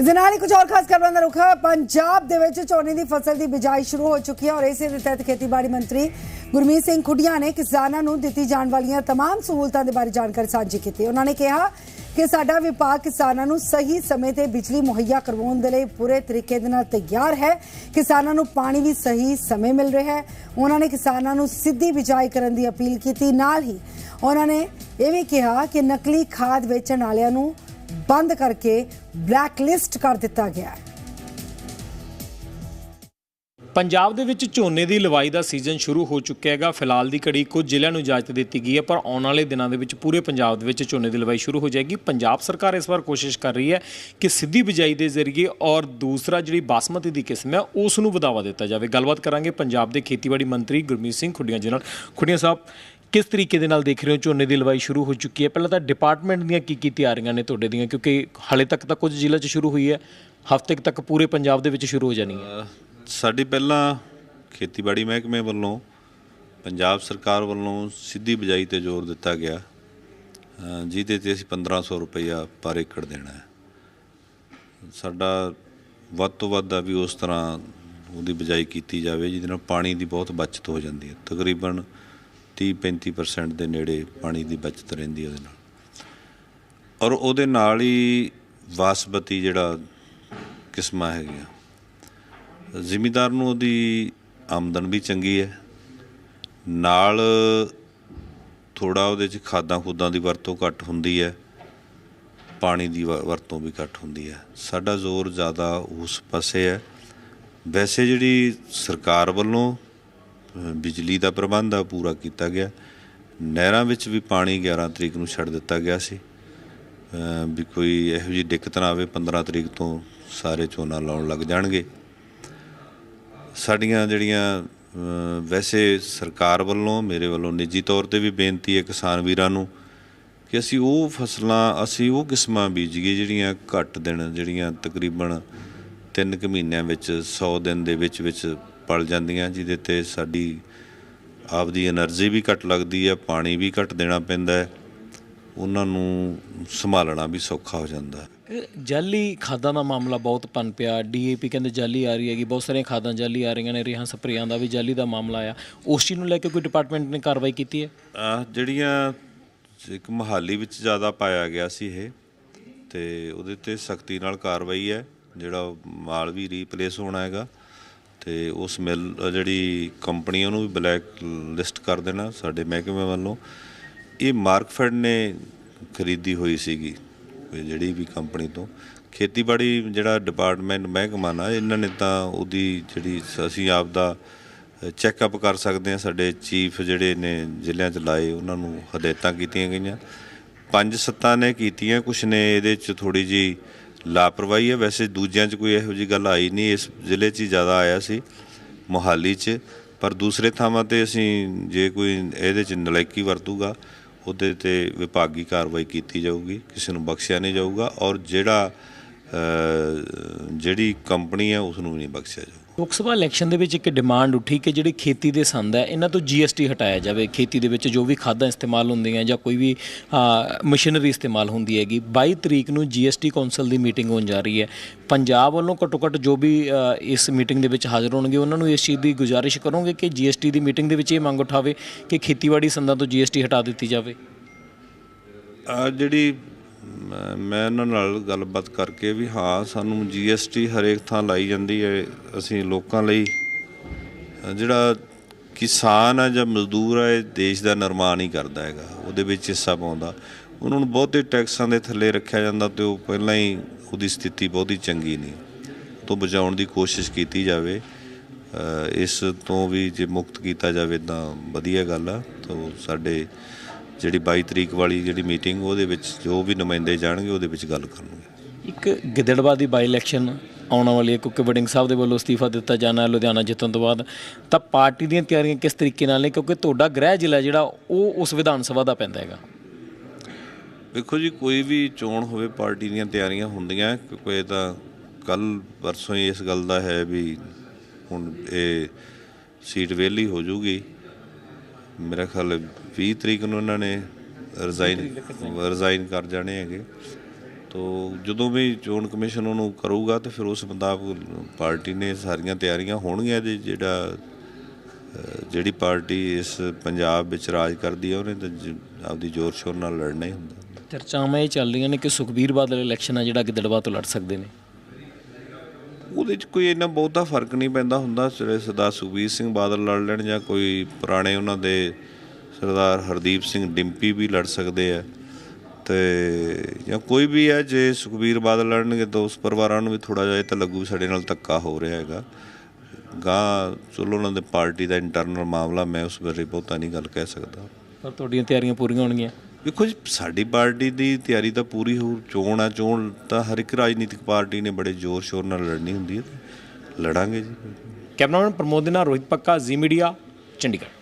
ਇਸ ਦੇ ਨਾਲ ਹੀ ਕੁਝ ਹੋਰ ਖਾਸ ਖਬਰਾਂ ਦਾ ਰੁਖ ਪੰਜਾਬ ਦੇ ਵਿੱਚ ਝੋਨੇ ਦੀ ਫਸਲ ਦੀ ਬਿਜਾਈ ਸ਼ੁਰੂ ਹੋ ਚੁੱਕੀ ਹੈ ਔਰ ਇਸੇ ਦੇ ਤਹਿਤ ਖੇਤੀਬਾੜੀ ਮੰਤਰੀ ਗੁਰਮੀਤ ਸਿੰਘ ਖੁੱਡੀਆਂ ਨੇ ਕਿਸਾਨਾਂ ਨੂੰ ਦਿੱਤੀ ਜਾਣ ਵਾਲੀਆਂ तमाम ਸਹੂਲਤਾਂ ਦੇ ਬਾਰੇ ਜਾਣਕਾਰੀ ਸਾਂਝੀ ਕੀਤੀ ਉਹਨਾਂ ਨੇ ਕਿਹਾ ਕਿ ਸਾਡਾ ਵਿਭਾਗ ਕਿਸਾਨਾਂ ਨੂੰ ਸਹੀ ਸਮੇਂ ਤੇ ਬਿਜਲੀ ਮੁਹੱਈਆ ਕਰਵਾਉਣ ਦੇ ਲਈ ਪੂਰੇ ਤਰੀਕੇ ਦੇ ਨਾਲ ਤਿਆਰ ਹੈ ਕਿਸਾਨਾਂ ਨੂੰ ਪਾਣੀ ਵੀ ਸਹੀ ਸਮੇਂ ਮਿਲ ਰਿਹਾ ਹੈ ਉਹਨਾਂ ਨੇ ਕਿਸਾਨਾਂ ਨੂੰ ਸਿੱਧੀ ਬਿਜਾਈ ਕਰਨ ਦੀ ਅਪੀਲ ਕੀਤੀ ਨਾਲ ਹੀ ਉਹਨਾਂ ਨੇ ਇਹ ਵੀ ਕਿਹਾ ਕਿ ਨਕਲੀ ਖਾਦ ਵੇਚਣ ਵਾਲਿਆਂ ਨੂੰ ਬੰਦ ਕਰਕੇ ਬਲੈਕ ਲਿਸਟ ਕਰ ਦਿੱਤਾ ਗਿਆ ਹੈ। ਪੰਜਾਬ ਦੇ ਵਿੱਚ ਝੋਨੇ ਦੀ ਲਵਾਈ ਦਾ ਸੀਜ਼ਨ ਸ਼ੁਰੂ ਹੋ ਚੁੱਕਿਆ ਹੈਗਾ। ਫਿਲਹਾਲ ਦੀ ਘੜੀ ਕੁਝ ਜ਼ਿਲ੍ਹਿਆਂ ਨੂੰ ਇਜਾਜ਼ਤ ਦਿੱਤੀ ਗਈ ਹੈ, ਪਰ ਆਉਣ ਵਾਲੇ ਦਿਨਾਂ ਦੇ ਵਿੱਚ ਪੂਰੇ ਪੰਜਾਬ ਦੇ ਵਿੱਚ ਝੋਨੇ ਦੀ ਲਵਾਈ ਸ਼ੁਰੂ ਹੋ ਜਾਏਗੀ। ਪੰਜਾਬ ਸਰਕਾਰ ਇਸ ਵਾਰ ਕੋਸ਼ਿਸ਼ ਕਰ ਰਹੀ ਹੈ ਕਿ ਸਿੱਧੀ ਬਿਜਾਈ ਦੇ ਜ਼ਰੀਏ ਔਰ ਦੂਸਰਾ ਜਿਹੜੀ ਬਾਸਮਤੀ ਦੀ ਕਿਸਮ ਹੈ, ਉਸ ਨੂੰ ਵਧਾਵਾ ਦਿੱਤਾ ਜਾਵੇ। ਗੱਲਬਾਤ ਕਰਾਂਗੇ ਪੰਜਾਬ ਦੇ ਖੇਤੀਬਾੜੀ ਮੰਤਰੀ ਗੁਰਮੀਤ ਸਿੰਘ ਖੁੱਡੀਆਂ ਜੀ ਨਾਲ। ਖੁੱਡੀਆਂ ਸਾਹਿਬ ਕਿਸ ਤਰੀਕੇ ਦੇ ਨਾਲ ਦੇਖ ਰਹੇ ਹੋ ਝੋਨੇ ਦੀ ਲਵਾਈ ਸ਼ੁਰੂ ਹੋ ਚੁੱਕੀ ਹੈ? ਪਹਿਲਾਂ ਤਾਂ ਡਿਪਾਰਟਮੈਂਟ ਦੀਆਂ ਕੀ ਕੀ ਤਿਆਰੀਆਂ ਨੇ ਤੁਹਾਡੇ ਦੀਆਂ? ਕਿਉਂਕਿ ਹਾਲੇ ਤੱਕ ਤਾਂ ਕੁਝ ਜ਼ਿਲ੍ਹਿਆਂ 'ਚ ਸ਼ੁਰੂ ਹੋਈ ਹੈ। ਹਫ਼ਤੇ ਕੁ ਤੱਕ ਪੂਰੇ ਪੰਜਾਬ ਦੇ ਵਿੱਚ ਸ਼ੁਰੂ ਹੋ ਜਾਣੀ ਹੈ। ਸਾਡੀ ਪਹਿਲਾਂ ਖੇਤੀਬਾੜੀ ਮਹਿਕਮੇ ਵੱਲੋਂ, ਪੰਜਾਬ ਸਰਕਾਰ ਵੱਲੋਂ ਸਿੱਧੀ ਬਿਜਾਈ ਤੇ ਜ਼ੋਰ ਦਿੱਤਾ ਗਿਆ। ਜਿਹਦੇ ਤੇ ਅਸੀਂ 1500 ਰੁਪਇਆ ਪਰ ਏਕੜ ਦੇਣਾ ਹੈ। ਸਾਡਾ ਵੱਧ ਤੋਂ ਵੱਧ ਵੀ ਉਸ ਤਰ੍ਹਾਂ ਉਹਦੀ ਬਿਜਾਈ ਕੀਤੀ ਜਾਵੇ, ਜਿਹਦੇ ਨਾਲ ਪਾਣੀ ਦੀ ਬਹੁਤ ਬਚਤ ਹੋ ਜਾਂਦੀ ਹੈ। ਤਕਰੀਬਨ 30-35% ਦੇ ਨੇੜੇ ਪਾਣੀ ਦੀ ਬਚਤ ਰਹਿੰਦੀ ਉਹਦੇ ਨਾਲ। ਔਰ ਉਹਦੇ ਨਾਲ ਹੀ ਵਾਸਬਤੀ ਜਿਹੜਾ ਕਿਸਮਾਂ ਹੈਗੀਆਂ। ਜ਼ਿਮੀਦਾਰ ਨੂੰ ਉਹਦੀ ਆਮਦਨ ਵੀ ਚੰਗੀ ਹੈ। ਨਾਲ ਥੋੜਾ ਉਹਦੇ ਚ ਖਾਦਾਂ ਖੁਦਾਂ ਦੀ ਵਰਤੋਂ ਘੱਟ ਹੁੰਦੀ ਹੈ। ਪਾਣੀ ਦੀ ਵ- ਵਰਤੋਂ ਵੀ ਘੱਟ ਹੁੰਦੀ ਹੈ। ਸਾਡਾ ਜ਼ੋਰ ਜ਼ਿਆਦਾ ਉਸ ਪਾਸੇ ਹੈ। ਵੈਸੇ ਜਿਹੜੀ ਸਰਕਾਰ ਵੱਲੋਂ ਬਿਜਲੀ ਦਾ ਪ੍ਰਬੰਧ ਆ ਪੂਰਾ ਕੀਤਾ ਗਿਆ। ਨਹਿਰਾਂ ਵਿੱਚ ਵੀ ਪਾਣੀ 11 ਤਰੀਕ ਨੂੰ ਛੱਡ ਦਿੱਤਾ ਗਿਆ ਸੀ। ਵੀ ਕੋਈ ਇਹੋ ਜਿਹੀ ਦਿੱਕਤ ਨਾ ਆਵੇ 15 ਤਰੀਕ ਤੋਂ ਸਾਰੇ ਝੋਨਾ ਲਾਉਣ ਲੱਗ ਜਾਣਗੇ। ਸਾਡੀਆਂ ਜਿਹੜੀਆਂ ਵੈਸੇ ਸਰਕਾਰ ਵੱਲੋਂ, ਮੇਰੇ ਵੱਲੋਂ ਨਿੱਜੀ ਤੌਰ ਤੇ ਵੀ ਬੇਨਤੀ ਹੈ ਕਿਸਾਨ ਵੀਰਾਂ ਨੂੰ ਕਿ ਅਸੀਂ ਉਹ ਫਸਲਾਂ, ਅਸੀਂ ਉਹ ਕਿਸਮਾਂ ਬੀਜੀਏ ਜਿਹੜੀਆਂ ਘੱਟ ਦਿਨ, ਜਿਹੜੀਆਂ ਤਕਰੀਬਨ 3 ਕੁ ਮਹੀਨਿਆਂ ਵਿੱਚ 100 ਦਿਨ ਦੇ ਵਿੱਚ ਵਿੱਚ ਪਲ ਜਾਂਦੀਆਂ ਜਿਹਦੇ ਤੇ ਸਾਡੀ ਆਪਦੀ એનર્ਜੀ ਵੀ ਘੱਟ ਲੱਗਦੀ ਹੈ ਪਾਣੀ ਵੀ ਘੱਟ ਦੇਣਾ ਪੈਂਦਾ ਹੈ ਉਹਨਾਂ ਨੂੰ ਸੰਭਾਲਣਾ ਵੀ ਸੌਖਾ ਹੋ ਜਾਂਦਾ ਹੈ। ਜਾਲੀ ਖਾਦਾਂ ਦਾ ਮਾਮਲਾ ਬਹੁਤ ਪਨ ਪਿਆ। ਡੀਏਪੀ ਕਹਿੰਦੇ ਜਾਲੀ ਆ ਰਹੀ ਹੈਗੀ ਬਹੁਤ ਸਾਰੀਆਂ ਖਾਦਾਂ ਜਾਲੀ ਆ ਰਹੀਆਂ ਨੇ ਰੇਹਾਂ ਸਪਰੇਆਂ ਦਾ ਵੀ ਜਾਲੀ ਦਾ ਮਾਮਲਾ ਆਇਆ ਉਸ ਚੀਜ਼ ਨੂੰ ਲੈ ਕੇ ਕੋਈ ਡਿਪਾਰਟਮੈਂਟ ਨੇ ਕਾਰਵਾਈ ਕੀਤੀ ਹੈ? ਜਿਹੜੀਆਂ ਇੱਕ ਮਹਾਲੀ ਵਿੱਚ ਜ਼ਿਆਦਾ ਪਾਇਆ ਗਿਆ ਸੀ ਇਹ ਤੇ ਉਹਦੇ ਤੇ ਸਖਤੀ ਨਾਲ ਕਾਰਵਾਈ ਹੈ ਜਿਹੜਾ ਮਾਲ ਵੀ ਰੀਪਲੇਸ ਹੋਣਾ ਹੈਗਾ। ਤੇ ਉਸ ਮਿਲ, ਜਿਹੜੀ ਕੰਪਨੀ ਉਹਨੂੰ ਵੀ ਬਲੈਕ ਲਿਸਟ ਕਰ ਦੇਣਾ ਸਾਡੇ ਮਹਿਕਮੇ ਵੱਲੋਂ। ਇਹ ਮਾਰਕਫੈਡ ਨੇ ਖਰੀਦੀ ਹੋਈ ਸੀਗੀ ਜਿਹੜੀ ਵੀ ਕੰਪਨੀ ਤੋਂ। ਖੇਤੀਬਾੜੀ ਜਿਹੜਾ ਡਿਪਾਰਟਮੈਂਟ ਮਹਿਕਮਾ ਨਾ, ਇਹਨਾਂ ਨੇ ਤਾਂ ਉਹਦੀ ਜਿਹੜੀ ਅਸੀਂ ਆਪ ਦਾ ਚੈੱਕਅਪ ਕਰ ਸਕਦੇ ਹਾਂ। ਸਾਡੇ ਚੀਫ ਜਿਹੜੇ ਨੇ ਜ਼ਿਲ੍ਹਿਆਂ 'ਚ ਲਾਏ, ਉਹਨਾਂ ਨੂੰ ਹਦਾਇਤਾਂ ਕੀਤੀਆਂ ਗਈਆਂ। ਪੰਜ ਸੱਤਾਂ ਨੇ ਕੀਤੀਆਂ, ਕੁਛ ਨੇ ਇਹਦੇ 'ਚ ਥੋੜੀ ਜੀ ਲਾਪਰਵਾਹੀ ਹੈ। ਵੈਸੇ ਦੂਜਿਆਂ 'ਚ ਕੋਈ ਇਹੋ ਜੀ ਗੱਲ ਆਈ ਨਹੀਂ। ਇਸ ਜ਼ਿਲ੍ਹੇ 'ਚ ਹੀ ਜ਼ਿਆਦਾ ਆਇਆ ਸੀ, ਮੋਹਾਲੀ 'ਚ। ਪਰ ਦੂਸਰੇ ਥਾਵਾਂ ਤੇ ਅਸੀਂ ਜੇ ਕੋਈ ਇਹਦੇ 'ਚ ਨਲਾਇਕੀ ਵਰਤੂਗਾ, ਉਹਦੇ ਤੇ ਵਿਭਾਗੀ ਕਾਰਵਾਈ ਕੀਤੀ ਜਾਊਗੀ। ਕਿਸੇ ਨੂੰ ਬਖਸ਼ਿਆ ਨਹੀਂ ਜਾਊਗਾ। ਔਰ ਜਿਹੜਾ ਜਿਹੜੀ ਕੰਪਨੀ ਹੈ ਉਸ ਨੂੰ ਵੀ ਨਹੀਂ ਬਖਸ਼ਿਆ ਜਾਊਗਾ। ਲੋਕ ਸਭਾ ਇਲੈਕਸ਼ਨ ਦੇ ਵਿੱਚ ਇੱਕ ਡਿਮਾਂਡ ਉੱਠੀ ਕਿ ਜਿਹੜੀ ਖੇਤੀ ਦੇ ਸੰਦ ਹੈ, ਇਹਨਾਂ ਤੋਂ ਜੀਐਸਟੀ ਹਟਾਇਆ ਜਾਵੇ। ਖੇਤੀ ਦੇ ਵਿੱਚ ਜੋ ਵੀ ਖਾਦਾਂ ਇਸਤੇਮਾਲ ਹੁੰਦੀਆਂ ਜਾਂ ਕੋਈ ਵੀ ਮਸ਼ੀਨਰੀ ਇਸਤੇਮਾਲ ਹੁੰਦੀ ਹੈਗੀ। 22 ਤਰੀਕ ਨੂੰ ਜੀਐਸਟੀ ਕੌਂਸਲ ਦੀ ਮੀਟਿੰਗ ਹੋਣ ਜਾ ਰਹੀ ਹੈ। ਪੰਜਾਬ ਵੱਲੋਂ ਘੱਟੋ ਘੱਟ ਜੋ ਵੀ ਇਸ ਮੀਟਿੰਗ ਦੇ ਵਿੱਚ ਹਾਜ਼ਰ ਹੋਣਗੇ, ਉਹਨਾਂ ਨੂੰ ਇਸ ਚੀਜ਼ ਦੀ ਗੁਜ਼ਾਰਿਸ਼ ਕਰੋਗੇ ਕਿ ਜੀਐਸਟੀ ਦੀ ਮੀਟਿੰਗ ਦੇ ਵਿੱਚ ਇਹ ਮੰਗ ਉਠਾਵੇ ਕਿ ਖੇਤੀਬਾੜੀ ਸੰਦਾਂ ਤੋਂ ਜੀਐਸਟੀ ਹਟਾ ਦਿੱਤੀ ਜਾਵੇ। ਜਿਹੜੀ ਮੈਂ- ਮੈਂ ਉਹਨਾਂ ਨਾਲ ਗੱਲਬਾਤ ਕਰਕੇ ਵੀ ਹਾਂ, ਸਾਨੂੰ ਜੀਐਸਟੀ ਹਰੇਕ ਥਾਂ ਲਾਈ ਜਾਂਦੀ ਹੈ ਅਸੀਂ ਲੋਕਾਂ ਲਈ। ਜਿਹੜਾ ਕਿਸਾਨ ਆ ਜਾਂ ਮਜ਼ਦੂਰ ਆ, ਇਹ ਦੇਸ਼ ਦਾ ਨਿਰਮਾਣ ਹੀ ਕਰਦਾ ਹੈਗਾ, ਉਹਦੇ ਵਿੱਚ ਹਿੱਸਾ ਪਾਉਂਦਾ। ਉਹਨਾਂ ਨੂੰ ਬਹੁਤੇ ਟੈਕਸਾਂ ਦੇ ਥੱਲੇ ਰੱਖਿਆ ਜਾਂਦਾ ਤੇ ਉਹ ਪਹਿਲਾਂ ਹੀ ਉਹਦੀ ਸਥਿਤੀ ਬਹੁਤੀ ਚੰਗੀ ਨਹੀਂ ਤੋਂ ਬਚਾਉਣ ਦੀ ਕੋਸ਼ਿਸ਼ ਕੀਤੀ ਜਾਵੇ। ਇਸ ਤੋਂ ਵੀ ਜੇ ਮੁਕਤ ਕੀਤਾ ਜਾਵੇ ਤਾਂ ਵਧੀਆ ਗੱਲ ਆ, ਤਾਂ ਸਾਡੇ ਜਿਹੜੀ 22 ਤਰੀਕ ਵਾਲੀ ਜਿਹੜੀ ਮੀਟਿੰਗ ਉਹਦੇ ਵਿੱਚ ਜੋ ਵੀ ਨੁਮਾਇੰਦੇ ਜਾਣਗੇ ਉਹਦੇ ਵਿੱਚ ਗੱਲ ਕਰਨਗੇ। ਇੱਕ ਗਿੱਦੜਬਾਹ ਦੀ ਬਾਈ ਇਲੈਕਸ਼ਨ ਆਉਣ ਵਾਲੀ ਹੈ ਕਿਉਂਕਿ ਵਡਿੰਗ ਸਾਹਿਬ ਦੇ ਵੱਲੋਂ ਅਸਤੀਫਾ ਦਿੱਤਾ ਜਾਣਾ ਹੈ ਲੁਧਿਆਣਾ ਜਿੱਤਣ ਤੋਂ ਬਾਅਦ। ਤਾਂ ਪਾਰਟੀ ਦੀਆਂ ਤਿਆਰੀਆਂ ਕਿਸ ਤਰੀਕੇ ਨਾਲ ਨੇ? ਕਿਉਂਕਿ ਤੁਹਾਡਾ ਗ੍ਰਹਿ ਜ਼ਿਲ੍ਹਾ ਜਿਹੜਾ ਉਹ ਉਸ ਵਿਧਾਨ ਸਭਾ ਦਾ ਪੈਂਦਾ ਹੈਗਾ। ਵੇਖੋ ਜੀ ਕੋਈ ਵੀ ਚੋਣ ਹੋਵੇ ਪਾਰਟੀ ਦੀਆਂ ਤਿਆਰੀਆਂ ਹੁੰਦੀਆਂ ਕਿਉਂਕਿ ਇਹ ਤਾਂ ਕੱਲ ਪਰਸੋਂ ਹੀ ਇਸ ਗੱਲ ਦਾ ਹੈ ਵੀ ਹੁਣ ਇਹ ਸੀਟ ਵਿਹਲੀ ਹੋ ਜੂਗੀ। ਮੇਰਾ ਖਿਆਲ ਹੈ 20 ਤਰੀਕ ਨੂੰ ਇਹਨਾਂ ਨੇ ਰਿਜ਼ਾਈਨ ਰਿਜ਼ਾਈਨ ਕਰ ਜਾਣੇ ਹੈਗੇ। ਤੋ ਜਦੋਂ ਵੀ ਚੋਣ ਕਮਿਸ਼ਨ ਉਹਨੂੰ ਕਰੂਗਾ ਤੇ ਫਿਰ ਉਸ ਮੁਤਾਬਕ ਪਾਰਟੀ ਨੇ ਸਾਰੀਆਂ ਤਿਆਰੀਆਂ ਹੋਣਗੀਆਂ ਜੀ ਜਿਹੜਾ ਜਿਹੜੀ ਪਾਰਟੀ ਇਸ ਪੰਜਾਬ ਵਿੱਚ ਰਾਜ ਕਰਦੀ ਹੈ ਉਹਨੇ ਤਾਂ ਆਪਦੀ ਜ਼ੋਰ ਸ਼ੋਰ ਨਾਲ ਲੜਨਾ ਹੀ ਹੁੰਦਾ। ਚਰਚਾਵਾਂ ਇਹ ਚੱਲ ਰਹੀਆਂ ਨੇ ਕਿ ਸੁਖਬੀਰ ਬਾਦਲ ਇਲੈਕਸ਼ਨ ਆ ਜਿਹੜਾ ਗਿੱਦੜਵਾ ਤੋਂ ਲੜ ਸਕਦੇ ਨੇ। ਉਹਦੇ 'ਚ ਕੋਈ ਇੰਨਾ ਬਹੁਤਾ ਫ਼ਰਕ ਨਹੀਂ ਪੈਂਦਾ ਹੁੰਦਾ? ਜਿਹੜੇ ਸਰਦਾਰ ਸੁਖਬੀਰ ਸਿੰਘ ਬਾਦਲ ਲੜ ਲੈਣ ਜਾਂ ਕੋਈ ਪੁਰਾਣੇ ਉਹਨਾਂ ਦੇ ਸਰਦਾਰ ਹਰਦੀਪ ਸਿੰਘ ਡਿੰਪੀ ਵੀ ਲੜ ਸਕਦੇ ਆ। ਤੇ ਜਾਂ ਕੋਈ ਵੀ ਹੈ ਜੇ ਸੁਖਬੀਰ ਬਾਦਲ ਲੜਨਗੇ ਤਾਂ ਉਸ ਪਰਿਵਾਰਾਂ ਨੂੰ ਵੀ ਥੋੜਾ ਜਿਹਾ ਇਹ ਤਾਂ ਲੱਗੂ ਵੀ ਸਾਡੇ ਨਾਲ ਧੱਕਾ ਹੋ ਰਿਹਾ ਹੈਗਾ। ਗਾਂ ਚਲੋ ਉਹਨਾਂ ਦੇ ਪਾਰਟੀ ਦਾ ਇੰਟਰਨਲ ਮਾਮਲਾ, ਮੈਂ ਉਸ ਬਾਰੇ ਬਹੁਤਾ ਨਹੀਂ ਗੱਲ ਕਹਿ ਸਕਦਾ। ਪਰ ਤੁਹਾਡੀਆਂ ਤਿਆਰੀਆਂ ਪੂਰੀਆਂ ਹੋਣਗੀਆਂ। ਵੇਖੋ ਜੀ, ਸਾਡੀ ਪਾਰਟੀ ਦੀ ਤਿਆਰੀ ਤਾਂ ਪੂਰੀ ਹੋ, ਚੋਣ ਆ, ਚੋਣ ਤਾਂ ਹਰ ਇੱਕ ਰਾਜਨੀਤਿਕ ਪਾਰਟੀ ਨੇ ਬੜੇ ਜ਼ੋਰ ਸ਼ੋਰ ਨਾਲ ਲੜਨੀ ਹੁੰਦੀ ਹੈ ਲੜਾਂਗੇ ਜੀ। ਕੈਮਰਾਮੈਨ ਪ੍ਰਮੋਦ ਦੇ ਨਾਲ ਰੋਹਿਤ ਪੱਕਾ, ਜ਼ੀ ਮੀਡੀਆ, ਚੰਡੀਗੜ੍ਹ।